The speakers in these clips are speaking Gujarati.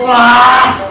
બધા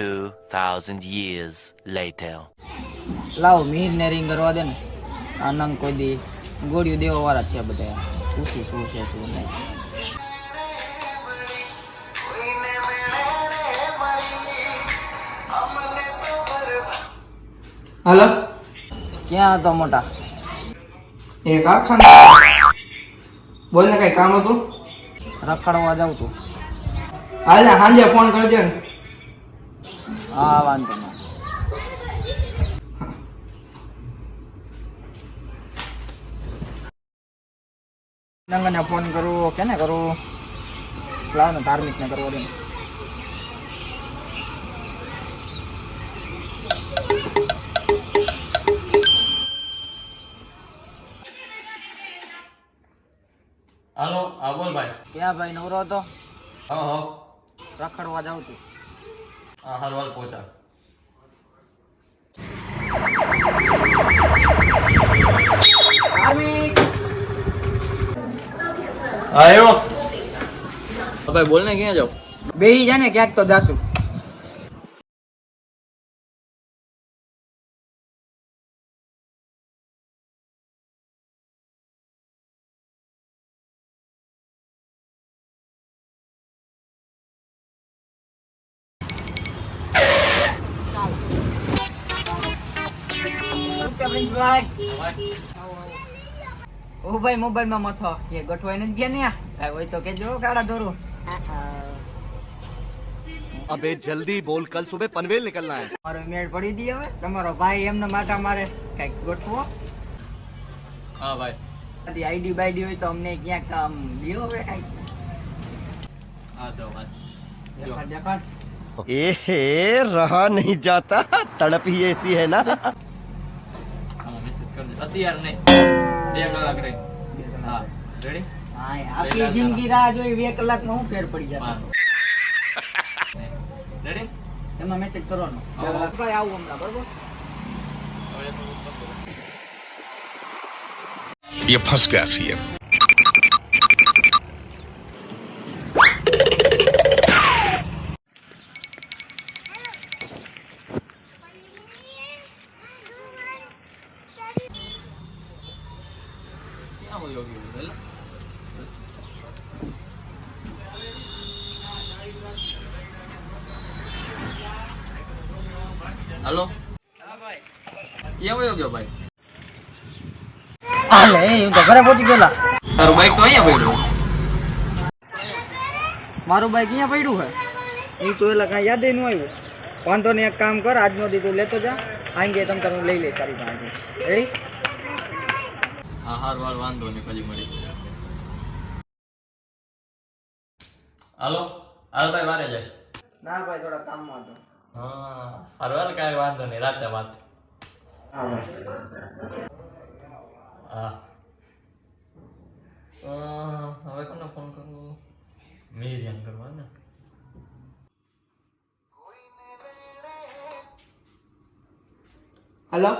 2000 years later. લાવ મીરને રિંગ કરવા દે ને. આનંદ કોઈ દી ગોળીઓ દેવા વાળા છે બધા. પૂછી શું છે શું નહીં. હલો. ક્યાં હતો મોટા? એ કારખાના. બોલ ને કઈ કામ હતું? રખડવા જાઉં તું હાલે સાંજે ફોન કરજે ને. હા વાંધો નહીં. નંગને ફોન કરું કેને કરું? લાવ ને ધાર્મિક ને કરવો દે હાલો હા બોલ ભાઈ. ક્યાં ભાઈ નવરો હતો? હા હા. રખડવા જાઉં છું. હા હાલ હાલ પહોંચા હા ભાઈ બોલ ને ક્યાં જાવ? બેહી જાને ક્યાંક તો જાશું. ઓ ભાઈ મોબાઈલ માં મથો એ ગોઠવાઈ નથી ગયા ને આ કાંઈ હોય તો કેજો કાળા દોરું अबे जल्दी बोल कल सुबह पनवेल निकलना है મારો મેળ પડી દી હવે તમારો ભાઈ એમને માટા મારે કઈક ગોઠવો હા ભાઈ આથી આઈડી બાઈડી હોય તો અમને ક્યાંક આમ દિયો હવે કઈક હા તો વાત દેખાડ દેખાડ ए रहा नहीं जाता तड़प ही ऐसी है ना આમાં મેસેજ કરજો અત્યારે નહીં બે કલાક રહી હા રેડી હા આખી જિંદગી રાહ જોઈ બે કલાકમાં હું ફેર પડી જતો રેડી એમાં મેસેજ કરવાનો બે કલાક ભાઈ આવું હમણાં બરોબર ये फंस गया सीएम ક્યાં વયો ગયો પેલો? હાલો ક્યાં વયો ગયો ભાઈ હાલે હું તો ઘરે પહોંચી ગયેલા તારું બાઈક તો અહીંયા પડ્યું મારું બાઈક અહીંયા પડ્યું હે એ તો એલા કાંઈ યાદ ન આવ્યું વાંધો નહીં એક કામ કર આજનો દી તું લેતો જા આંગે તમ તારું લઈ લે તારી પાસે રેડી હા હાર વાર વાંધો નહીં પછી મળી હાલો? હાલ ભાઈ મારે જાય. ના ભાઈ થોડા કામમાં હતો. હા હાર વાર કાંઈ વાંધો નહીં રાતે વાત. હા. હવે કોને ફોન કરવો? મેં ધ્યાન કરવા ને? હાલો?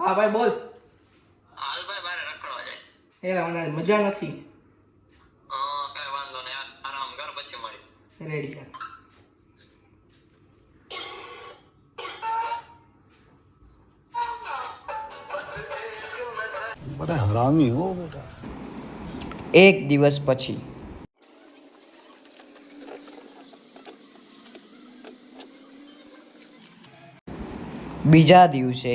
હા ભાઈ બોલ હાલ ભાઈ બારે રખડવા એલા મને મજા નથી. કઈ વાંધો નહીં. આરામ બધા હરામી એક દિવસ પછી. બીજા દિવસે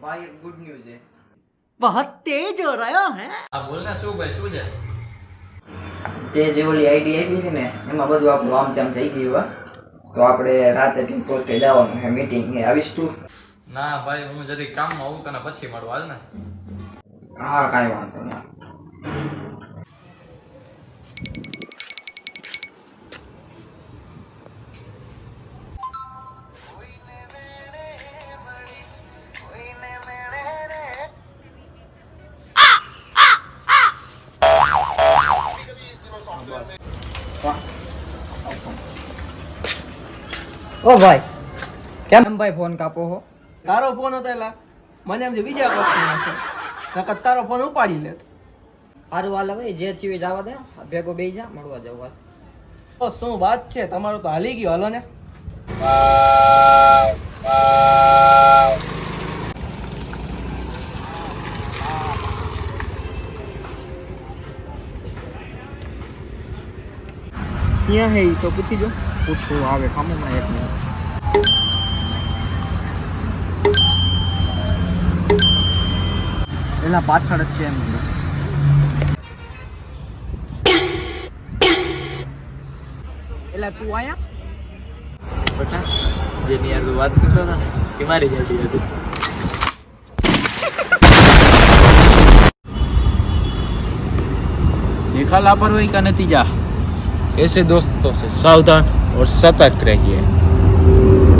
ભાઈ એક ગુડ ન્યૂઝ છે આ બોલ ને શું ભાઈ શું છે તે જે ઓલી આઈડી આપી હતી ને એમાં બધું આપણું આમ તેમ થઈ ગયું હા. તો આપણે રાતે ટી પોસ્ટે જવાનું છે મીટિંગ એ આવીશ. તું ના ભાઈ હું જરીક કામમાં આવું તને પછી મળવા હાલ ને. હા કાંઈ વાંધો નહીં. ઓ ભાઈ કેમ ભાઈ ફોન કાપો હો. તારો ફોન હતો એલા મને એમ બીજા કોઈ છે નકર તારો ફોન ઉપાડી લે. સારું હાલ હવે જે થયું જવા દે. ભેગો બેસી જા મળવા જવું તો શું વાત છે? તમારું તો હાલી ગયું હાલો ને. ક્યાં હે તો પૂછી જો. પૂછો, આવે ખામોમાં એક મિનિટ. એના પાછળ જ છે એમ એલા તું આયા? બટા જેની યાર વાત કરતો હતો ને કે મારી ગાડી હતી. દેખા લાપરવાહી કા નતીજા? ऐसे दोस्तों से सावधान और सतर्क रहिए